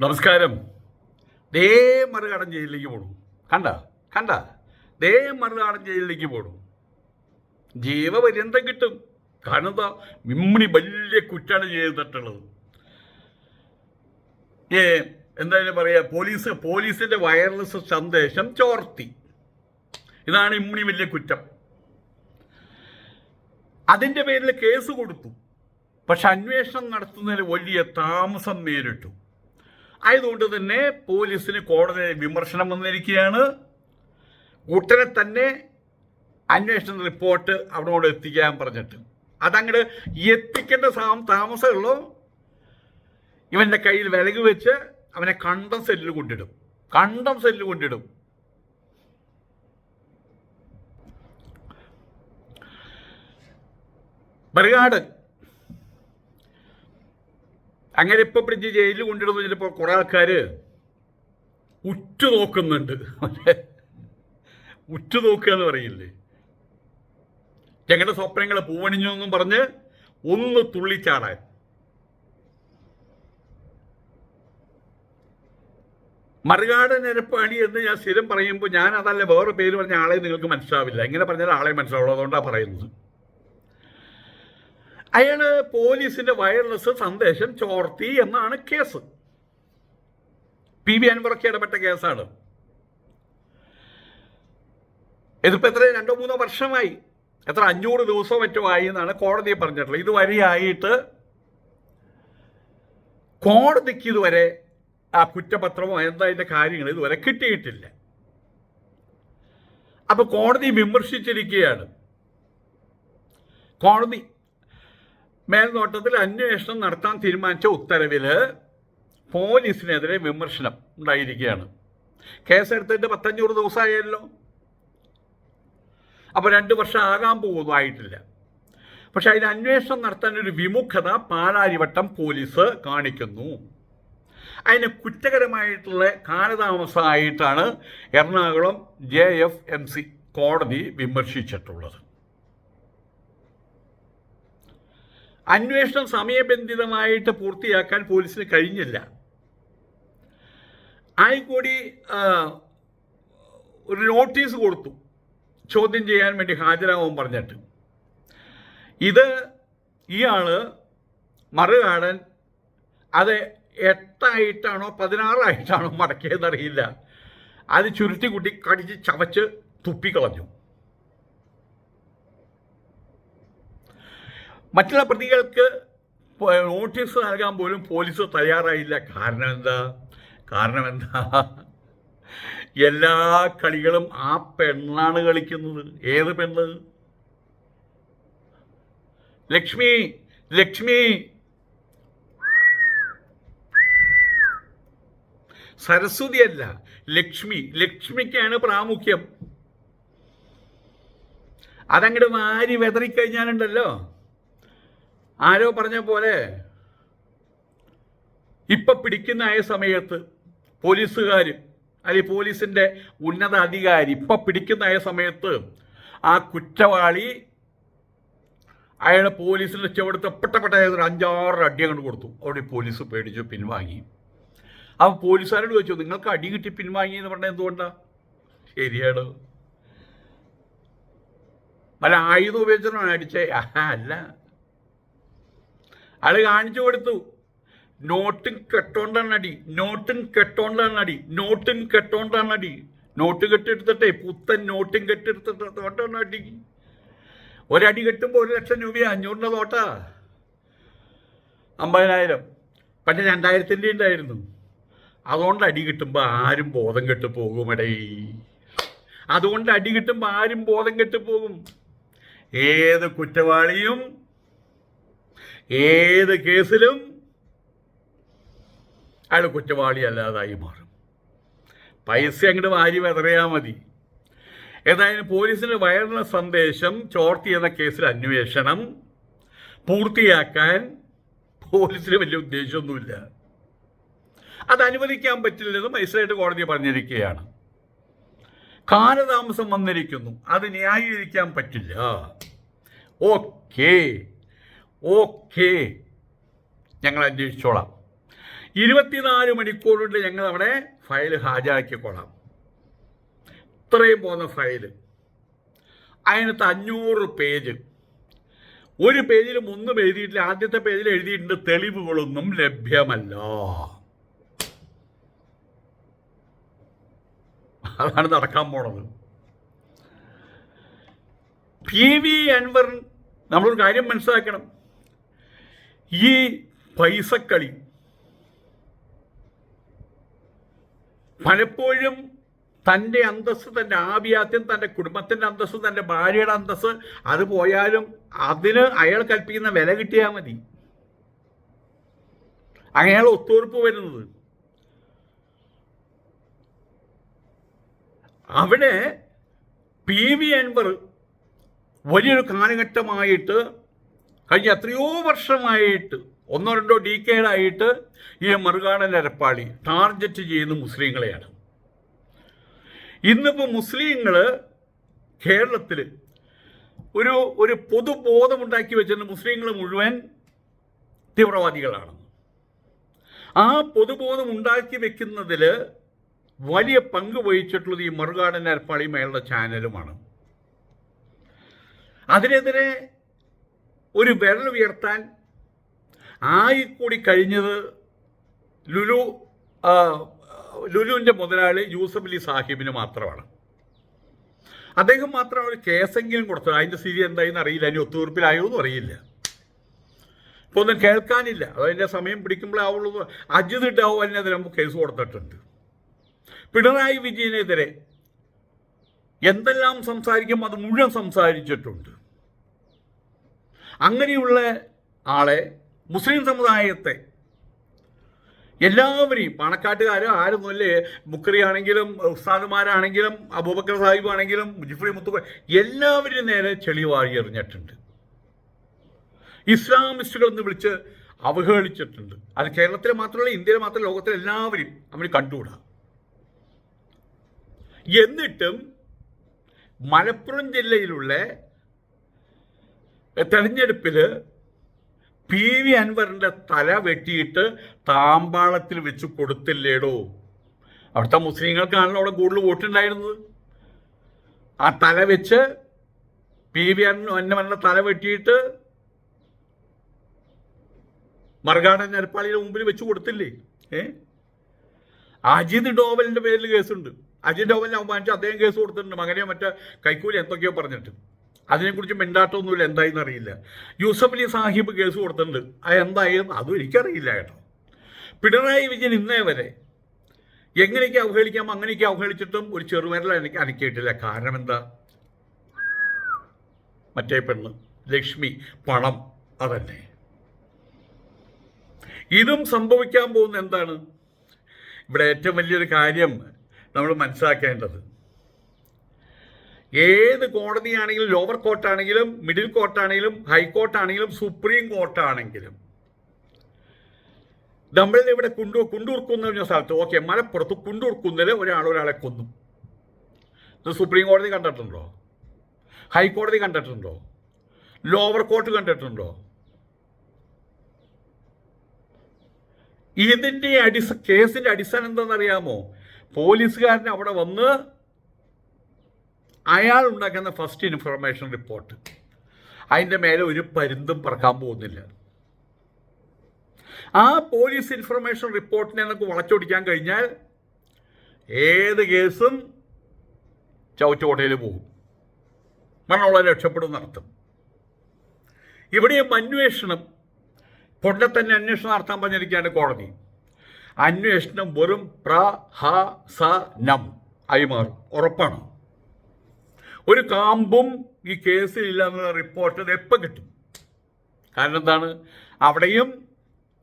നമസ്കാരം. ദേ മറുകാടൻ ജയിലിലേക്ക് പോണു. കണ്ട? കണ്ട? ദേ മറുകാടൻ ജയിലിലേക്ക് പോണു. ജീവപര്യന്തം കിട്ടും. കാരണം എന്താ മിമ്മണി വലിയ കുറ്റാണ് ചെയ്തിട്ടുള്ളത്. ഏ എന്തായാലും പറയാ പോലീസ് പോലീസിന്റെ വയർലെസ് സന്ദേശം ചോർത്തി. ഇതാണ് ഇമ്മണി വലിയ കുറ്റം. അതിന്റെ പേരിൽ കേസ് കൊടുത്തു. പക്ഷെ അന്വേഷണം നടത്തുന്നതിൽ വലിയ താമസം നേരിട്ടു. ആയതുകൊണ്ട് തന്നെ പോലീസിന് കോടതി വിമർശനം വന്നിരിക്കുകയാണ്. ഉടനെ തന്നെ അന്വേഷണ റിപ്പോർട്ട് അവിടെ എത്തിക്കാൻ പറഞ്ഞിട്ട്. അതങ്ങോട്ട് എത്തിക്കേണ്ട താമസമുള്ളൂ. ഇവന്റെ കയ്യിൽ വിലക് വെച്ച് അവനെ കണ്ടം സെല്ലിൽ കൊണ്ടിടും. കണ്ടം സെല്ലിൽ കൊണ്ടിടും. ബർഗാട് അങ്ങനെ ഇപ്പൊ പിടിച്ച് ജയിലിൽ കൊണ്ടിടുന്നു ചിലപ്പോൾ കുറെ ആൾക്കാര് ഉറ്റുനോക്കുന്നുണ്ട്. ഉറ്റുനോക്കുക ഉറ്റു നോക്കുക എന്ന് പറയില്ലേ? ഞങ്ങളുടെ സ്വപ്നങ്ങൾ പൂവണിഞ്ഞു എന്നും പറഞ്ഞ് ഒന്ന് തുള്ളിച്ചാടാൻ. മറുകാട് നിരപ്പാടി എന്ന് ഞാൻ സ്ഥിരം പറയുമ്പോൾ ഞാൻ അതല്ല വേറെ പേര് പറഞ്ഞ ആളെ നിങ്ങൾക്ക് മനസ്സിലാവില്ല. എങ്ങനെ പറഞ്ഞാൽ ആളെ മനസ്സിലാവുള്ളൂ അതുകൊണ്ടാണ് പറയുന്നത്. അയാൾ പോലീസിന്റെ വയർലെസ് സന്ദേശം ചോർത്തി എന്നാണ് കേസ്. പി ബി അൻവറൊക്കെ ഇടപെട്ട കേസാണ്. ഇതിപ്പോ എത്ര രണ്ടോ മൂന്നോ വർഷമായി. എത്ര അഞ്ഞൂറ് ദിവസവും മറ്റോ ആയി എന്നാണ് കോടതി പറഞ്ഞിട്ടുള്ളത്. ഇതുവരെയായിട്ട് കോടതിക്ക് ഇതുവരെ ആ കുറ്റപത്രമോ എന്താ അതിന്റെ കാര്യങ്ങൾ ഇതുവരെ കിട്ടിയിട്ടില്ല. അപ്പൊ കോടതി വിമർശിച്ചിരിക്കുകയാണ്. കോടതി മേൽനോട്ടത്തിൽ അന്വേഷണം നടത്താൻ തീരുമാനിച്ച ഉത്തരവിൽ പോലീസിനെതിരെ വിമർശനം ഉണ്ടായിരിക്കുകയാണ്. കേസെടുത്തിട്ട് പത്തഞ്ഞൂറ് ദിവസമായല്ലോ. അപ്പോൾ രണ്ട് വർഷം ആകാൻ പോകുന്നു ആയിട്ടില്ല. പക്ഷെ അതിന് അന്വേഷണം നടത്താൻ ഒരു വിമുഖത പാലാരിവട്ടം പോലീസ് കാണിക്കുന്നു. അതിന് കുറ്റകരമായിട്ടുള്ള കാലതാമസമായിട്ടാണ് Ernakulam J F M C കോടതി വിമർശിച്ചിട്ടുള്ളത്. അന്വേഷണം സമയബന്ധിതമായിട്ട് പൂർത്തിയാക്കാൻ പോലീസിന് കഴിഞ്ഞില്ല. ആയിക്കൂടി കൂടി ഒരു നോട്ടീസ് കൊടുത്തു. ചോദ്യം ചെയ്യാൻ വേണ്ടി ഹാജരാകാൻ പറഞ്ഞിട്ട്. ഇത് ഇയാൾ മറുകാടൻ അത് എട്ടായിട്ടാണോ പതിനാറായിട്ടാണോ മടക്കിയതെന്നറിയില്ല അത് ചുരുട്ടി കുട്ടി കടിച്ച് ചവച്ച് തുപ്പിക്കളഞ്ഞു. മറ്റുള്ള പ്രതികൾക്ക് നോട്ടീസ് നൽകാൻ പോലും പോലീസ് തയ്യാറായില്ല. കാരണം എന്താ? കാരണം എന്താ? എല്ലാ കളികളും ആ പെണ്ണാണ് കളിക്കുന്നത്. ഏത് പെണ്ണ്? ലക്ഷ്മി ലക്ഷ്മി. സരസ്വതിയല്ല ലക്ഷ്മി. ലക്ഷ്മിക്കാണ് പ്രാമുഖ്യം. അതങ്ങോട്ട് വാരി വെതറിക്കഴിഞ്ഞാലുണ്ടല്ലോ. ആരോ പറഞ്ഞ പോലെ ഇപ്പൊ പിടിക്കുന്നായ സമയത്ത് പോലീസുകാർ അല്ലെങ്കിൽ പോലീസിന്റെ ഉന്നത അധികാരി ഇപ്പൊ പിടിക്കുന്നായ സമയത്ത് ആ കുറ്റവാളി അയാളെ പോലീസിന്റെ ചുവടുത്ത് പെട്ടപ്പെട്ട ഒരു അഞ്ചാറ് അടി അങ്ങോട്ട് കൊടുത്തു. അവിടെ പോലീസ് പേടിച്ചു പിൻവാങ്ങി. അപ്പൊ പോലീസുകാരോട് ചോദിച്ചു നിങ്ങൾക്ക് അടി കിട്ടി പിൻവാങ്ങി എന്ന് പറഞ്ഞാൽ എന്തുകൊണ്ടാ? ശരിയാണ്. വല്ല ആയുധം ഉപയോഗിച്ചാണ് അടിച്ചേ അല്ല. ആൾ കാണിച്ചു കൊടുത്തു. നോട്ടും കെട്ടോണ്ടാണ് അടി നോട്ടും കെട്ടോണ്ടാണ് അടി നോട്ടും കെട്ടോണ്ടാണ് അടി നോട്ട് കെട്ടെടുത്തിട്ടേ പുത്തൻ നോട്ടും കെട്ടെടുത്തിട്ടാണ് അടി ഒരടി കെട്ടുമ്പോൾ ഒരു ലക്ഷം രൂപ അഞ്ഞൂറിന്റെ തോട്ടാ. അമ്പതിനായിരം. പക്ഷെ രണ്ടായിരത്തിന്റെ ഉണ്ടായിരുന്നു. അതുകൊണ്ട് അടി കിട്ടുമ്പോൾ ആരും ബോധം കെട്ട് പോകുമടേ. അതുകൊണ്ട് അടി കിട്ടുമ്പോൾ ആരും ബോധം കെട്ട് പോകും. ഏത് കുറ്റവാളിയും ഏത് കേസിലും അയാൾ കുറ്റവാളി അല്ലാതായി മാറും. പൈസ അങ്ങോട്ട് വാരി വെതറിയാൽ മതി. ഏതായാലും പോലീസിന് വയറുന്ന സന്ദേശം ചോർത്തി എന്ന കേസിൽ അന്വേഷണം പൂർത്തിയാക്കാൻ പോലീസിന് വലിയ ഉദ്ദേശമൊന്നുമില്ല. അത് അനുവദിക്കാൻ പറ്റില്ലെന്ന് മജിസ്ട്രേറ്റ് കോടതി പറഞ്ഞിരിക്കുകയാണ്. കാലതാമസം വന്നിരിക്കുന്നു. അത് ന്യായീകരിക്കാൻ പറ്റില്ല. ഓക്കേ. ഓക്കേ. ഞങ്ങൾ അന്വേഷിച്ചോളാം. ഇരുപത്തിനാല് മണിക്കൂർ കൊണ്ട് ഞങ്ങൾ അവിടെ ഫയൽ ഹാജരാക്കിക്കൊള്ളാം. ഇത്രയും പോകുന്ന ഫയൽ. അതിനകത്ത് അഞ്ഞൂറ് പേജ്. ഒരു പേജിൽ ഒന്നും എഴുതിയിട്ടില്ല. ആദ്യത്തെ പേജിൽ എഴുതിയിട്ടുണ്ട് തെളിവുകളൊന്നും ലഭ്യമല്ല. അതാണ് നടക്കാൻ പോണത്. പി വി അൻവർ നമ്മളൊരു കാര്യം മനസ്സിലാക്കണം. ഈ പൈസക്കളി പലപ്പോഴും തന്റെ അന്തസ്സ് തന്റെ ആഭിയാത്യം തന്റെ കുടുംബത്തിന്റെ അന്തസ്സ് തന്റെ ഭാര്യയുടെ അന്തസ്സ് അത് പോയാലും അതിന് അയാൾ കൽപ്പിക്കുന്ന വില കിട്ടിയാൽ മതി. അയാൾ ഒത്തുതീർപ്പ് വരുന്നത്. അവിടെ പി വി അൻവർ വലിയൊരു കാലഘട്ടമായിട്ട് കഴിഞ്ഞ എത്രയോ വർഷമായിട്ട് ഒന്നോ രണ്ടോ ഡീക്കേഡായിട്ട് ഈ മറുകാടൻ അരപ്പാളി ടാർജറ്റ് ചെയ്യുന്ന മുസ്ലിങ്ങളെയാണ്. ഇന്നിപ്പോൾ മുസ്ലിങ്ങൾ കേരളത്തിൽ ഒരു ഒരു പൊതുബോധമുണ്ടാക്കി വെച്ചിരുന്ന മുസ്ലിങ്ങൾ മുഴുവൻ തീവ്രവാദികളാണ് ആ പൊതുബോധം ഉണ്ടാക്കി വെക്കുന്നതിൽ വലിയ പങ്ക് വഹിച്ചിട്ടുള്ളത് ഈ മറുകാടൻ അരപ്പാളി മേളുടെ ചാനലുമാണ്. അതിനെതിരെ ഒരു വിരൽ ഉയർത്താൻ ആയിക്കൂടി കഴിഞ്ഞത് ലുലു ലുലുവിന്റെ മുതലാളി യൂസഫ് അലി സാഹിബിന് മാത്രമാണ്. അദ്ദേഹം മാത്രം ഒരു കേസെങ്കിലും കൊടുത്തു. അതിന്റെ സ്ഥിതി എന്തായെന്ന് അറിയില്ല. അതിന് ഒത്തുതീർപ്പിലായോ എന്നും അറിയില്ല. ഇപ്പോൾ ഒന്നും കേൾക്കാനില്ല. അതതിന്റെ സമയം പിടിക്കുമ്പോഴാവുള്ളൂ. അജിത് ഡോവലിനെതിരെ നമുക്ക് കേസ് കൊടുത്തിട്ടുണ്ട്. പിണറായി വിജയനെതിരെ എന്തെല്ലാം സംസാരിക്കും അത് മുഴുവൻ സംസാരിച്ചിട്ടുണ്ട്. അങ്ങനെയുള്ള ആളെ മുസ്ലിം സമുദായത്തെ എല്ലാവരെയും പാണക്കാട്ടുകാരും ആരൊന്നുമല്ലേ മുക്കറി ആണെങ്കിലും ഉസ്താദുമാരാണെങ്കിലും അബൂബക്കർ സാഹിബ് ആണെങ്കിലും മുജിഫ്രി മുത്തുക്ക എല്ലാവരും നേരെ ചെളി വാഴി എറിഞ്ഞിട്ടുണ്ട്. ഇസ്ലാമിസ്റ്റുകൾ എന്ന് വിളിച്ച് അവഹേളിച്ചിട്ടുണ്ട്. അത് കേരളത്തിലെ മാത്രമല്ല ഇന്ത്യയിലെ മാത്രമല്ല ലോകത്തിലെ എല്ലാവരും അവർ കണ്ടുകൂടാ. എന്നിട്ടും മലപ്പുറം ജില്ലയിലുള്ള തെരഞ്ഞെടുപ്പിൽ പി വി അൻവറിന്റെ തല വെട്ടിയിട്ട് താമ്പാളത്തിൽ വെച്ച് കൊടുത്തില്ലേടോ? അവിടുത്തെ മുസ്ലിങ്ങൾക്കാണല്ലോ അവിടെ കൂടുതൽ വോട്ടുണ്ടായിരുന്നത്. ആ തല വെച്ച് പി വി അൻവറിന്റെ തല വെട്ടിയിട്ട് മറുകാടൻ നരപ്പാളിയുടെ മുമ്പിൽ വെച്ച് കൊടുത്തില്ലേ? ഏ? അജിത് ഡോവലിന്റെ പേരിൽ കേസുണ്ട്. അജിത് ഡോവലിനെ അവമാനിച്ച് അദ്ദേഹം കേസ് കൊടുത്തിട്ടുണ്ട്. മകനെ മറ്റേ കൈക്കൂലി എന്തൊക്കെയോ പറഞ്ഞിട്ട്. അതിനെക്കുറിച്ച് മിണ്ടാട്ടമൊന്നുമില്ല എന്തായെന്ന് അറിയില്ല. യൂസഫ് അലി സാഹിബ് കേസ് കൊടുത്തിട്ടുണ്ട്. അത് എന്തായെന്ന് അതും എനിക്കറിയില്ല കേട്ടോ. പിണറായി വിജയൻ ഇന്നേ വരെ എങ്ങനെയൊക്കെ അവഹേളിക്കാം അങ്ങനെയൊക്കെ അവഹേളിച്ചിട്ടും ഒരു ചെറുവിരൽ എനിക്ക് അനക്കിയിട്ടില്ല. കാരണം എന്താ? മറ്റേ പെണ്ണ് ലക്ഷ്മി പണം അതന്നെ ഇതും സംഭവിക്കാൻ പോകുന്ന എന്താണ്? ഇവിടെ ഏറ്റവും വലിയൊരു കാര്യം നമ്മൾ മനസ്സിലാക്കേണ്ടത് ഏത് കോടതിയാണെങ്കിലും ലോവർ കോർട്ടാണെങ്കിലും മിഡിൽ കോർട്ടാണെങ്കിലും ഹൈക്കോർട്ടാണെങ്കിലും സുപ്രീം കോർട്ടാണെങ്കിലും നമ്മൾ ഇവിടെ കുണ്ടു കുണ്ടൂർക്കുന്ന കുന്ന് പറഞ്ഞ സ്ഥലത്ത്. ഓക്കെ മലപ്പുറത്ത് കുണ്ടൂർക്കുന്നിൽ ഒരാൾ ഒരാളെ കൊന്നു. ഇത് സുപ്രീം കോടതി കണ്ടിട്ടുണ്ടോ? ഹൈക്കോടതി കണ്ടിട്ടുണ്ടോ? ലോവർ കോർട്ട് കണ്ടിട്ടുണ്ടോ? ഇതിന്റെ അടിസ്ഥ കേസിന്റെ അടിസ്ഥാനം എന്താണെന്നറിയാമോ പോലീസുകാരൻ അവിടെ വന്ന് അയാൾ ഉണ്ടാക്കുന്ന ഫസ്റ്റ് ഇൻഫർമേഷൻ റിപ്പോർട്ട് അതിന്റെ മേലെ ഒരു പരുന്തും പറക്കാൻ പോകുന്നില്ല. ആ പോലീസ് ഇൻഫർമേഷൻ റിപ്പോർട്ടിനെ നമുക്ക് വളച്ചൊടിക്കാൻ കഴിഞ്ഞാൽ ഏത് കേസും ചവിറ്റുകോട്ടയിൽ പോകും. മണ്ണുള്ള രക്ഷപ്പെടും നടത്തും. ഇവിടെയും അന്വേഷണം പൊണ്ടെ തന്നെ അന്വേഷണം നടത്താൻ പറഞ്ഞിരിക്കുകയാണ് കോടതി. അന്വേഷണം വെറും പ്ര ഹ സ നം. ആയി മാറും. ഉറപ്പാണ്? ഒരു കാമ്പും ഈ കേസിൽ എന്നുള്ള റിപ്പോർട്ട് ഇത് എപ്പോൾ കിട്ടും? കാരണം എന്താണ്? അവിടെയും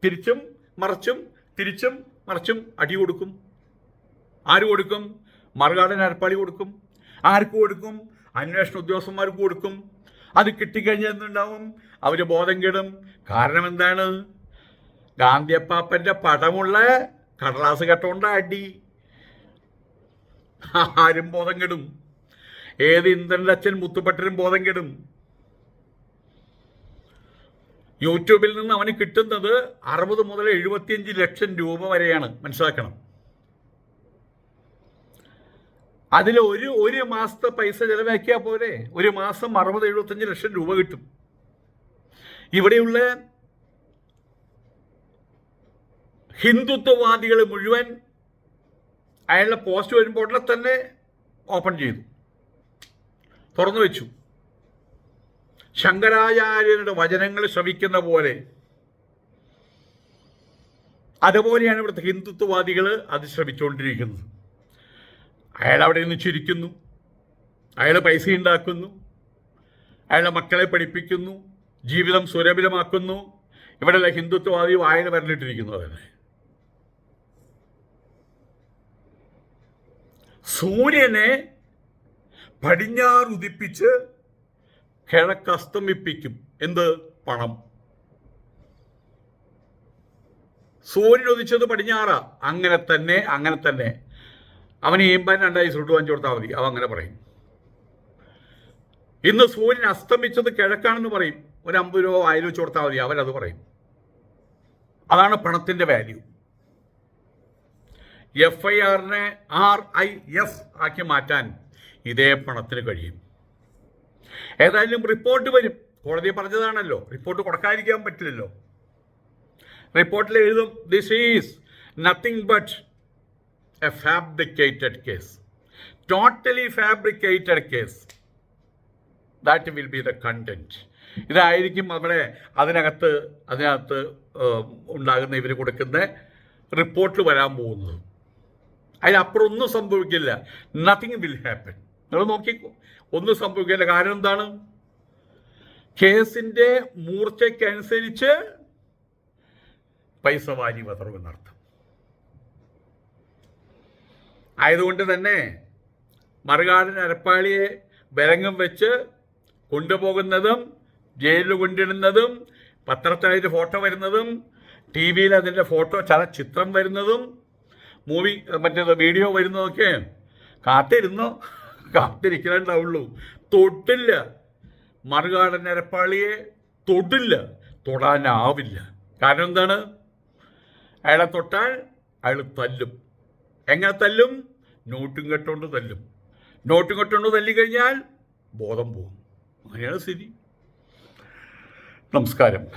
തിരിച്ചും മറിച്ചും തിരിച്ചും മറിച്ചും അടി കൊടുക്കും. ആര് കൊടുക്കും? മറുകാടൻ അരപ്പാളി കൊടുക്കും. ആർക്ക് കൊടുക്കും? അന്വേഷണ ഉദ്യോഗസ്ഥന്മാർക്ക് കൊടുക്കും. അത് കിട്ടിക്കഴിഞ്ഞാൽ എന്തുണ്ടാവും? അവർ ബോധം കെടും. കാരണം എന്താണ്? ഗാന്ധിയപ്പാപ്പന്റെ പടമുള്ള കടലാസ് കെട്ടോണ്ട അടി. ആരും ബോധം കെടും. ഏത് ഇന്ദ്രന്റെ അച്ഛൻ മുത്തുപട്ടരും ബോധം കെടും? യൂട്യൂബിൽ നിന്ന് അവന് കിട്ടുന്നത് അറുപത് മുതൽ എഴുപത്തിയഞ്ച് ലക്ഷം രൂപ വരെയാണ്. മനസ്സിലാക്കണം. അതിൽ ഒരു ഒരു മാസത്തെ പൈസ ചെലവാക്കിയാൽ പോലെ ഒരു മാസം അറുപത് എഴുപത്തഞ്ച് ലക്ഷം രൂപ കിട്ടും. ഇവിടെയുള്ള ഹിന്ദുത്വവാദികൾ മുഴുവൻ അയാളുടെ പോസ്റ്റ് വരുമ്പോൾ തന്നെ ഓപ്പൺ ചെയ്തു. തുറന്നു വെച്ചു. ശങ്കരാചാര്യരുടെ വചനങ്ങൾ ശ്രവിക്കുന്ന പോലെ. അതുപോലെയാണ് ഇവിടുത്തെ ഹിന്ദുത്വവാദികൾ അത് ശ്രമിച്ചുകൊണ്ടിരിക്കുന്നത് അയാൾ അവിടെ നിന്ന് ചിരിക്കുന്നു. അയാൾ പൈസ ഉണ്ടാക്കുന്നു. അയാളുടെ മക്കളെ പഠിപ്പിക്കുന്നു. ജീവിതം സുരഭിലമാക്കുന്നു ഇവിടെയുള്ള ഹിന്ദുത്വവാദി വായന വരലിട്ടിരിക്കുന്നു അതന്നെ സൂര്യനെ പടിഞ്ഞാറുദിപ്പിച്ച് കിഴക്ക് അസ്തമിപ്പിക്കും. എന്ത്? പണം. സൂര്യൻ ഉദിച്ചത് പടിഞ്ഞാറാ. അങ്ങനെ തന്നെ അങ്ങനെ തന്നെ. അവൻ ഈമ്പാൻ രണ്ടായി സുട്ടു വാങ്ങിച്ചു കൊടുത്താൽ മതി. അവ അങ്ങനെ പറയും. ഇന്ന് സൂര്യൻ അസ്തമിച്ചത് കിഴക്കാണെന്ന് പറയും. ഒരു അമ്പത് രൂപ ആയിരം വെച്ച് കൊടുത്താൽ മതി. അവരത് പറയും. അതാണ് പണത്തിന്റെ വാല്യൂ എഫ് ഐ ആറിനെ ആർ ഐ എഫ് ആക്കി മാറ്റാൻ ഇതേ പണത്തിന് കഴിയും. ഏതായാലും റിപ്പോർട്ട് വരും. കോടതി പറഞ്ഞതാണല്ലോ. റിപ്പോർട്ട് കൊടുക്കാതിരിക്കാൻ പറ്റില്ലല്ലോ. റിപ്പോർട്ടിൽ എഴുതും this is nothing but a fabricated case totally fabricated case that will be the content ഇതായിരിക്കും അവിടെ അതിനകത്ത് അതിനകത്ത് ഉണ്ടാകുന്ന ഇവർ കൊടുക്കുന്ന റിപ്പോർട്ടിൽ വരാൻ പോകുന്നത്. അതിനപ്പുറം ഒന്നും സംഭവിക്കില്ല. നത്തിങ് വിൽ ഹാപ്പൻ നിങ്ങൾ നോക്കിക്കോ. ഒന്ന് സംഭവിക്കില്ല. കാരണം എന്താണ്? കേസിന്റെ മൂർച്ചയ്ക്കനുസരിച്ച് പൈസ വാരി വതറുമെന്നർത്ഥം ആയതുകൊണ്ട് തന്നെ മറുകാടൻ അരപ്പാളിയെ ബലങ്ങം വെച്ച് കൊണ്ടുപോകുന്നതും ജയിലിൽ കൊണ്ടിടുന്നതും പത്രത്തിൽ ഫോട്ടോ വരുന്നതും ടി വിയിൽ അതിന്റെ ഫോട്ടോ ചലച്ചിത്രം വരുന്നതും മൂവി മറ്റേത് വീഡിയോ വരുന്നതൊക്കെ കാത്തിരുന്നോ? കാത്തിരിക്കലുണ്ടാവുള്ളൂ തൊട്ടില്ല മറുകാടൻ എരപ്പാളിയെ തൊട്ടില്ല തൊടാനാവില്ല. കാരണം എന്താണ്? അയാളെ തൊട്ടാൽ അയാൾ തല്ലും. എങ്ങനെ തല്ലും? നോട്ടും കെട്ടുകൊണ്ട് തല്ലും. നോട്ടും കെട്ടുകൊണ്ട് തല്ലിക്കഴിഞ്ഞാൽ ബോധം പോകും. അങ്ങനെയാണ് സ്ഥിതി. നമസ്കാരം.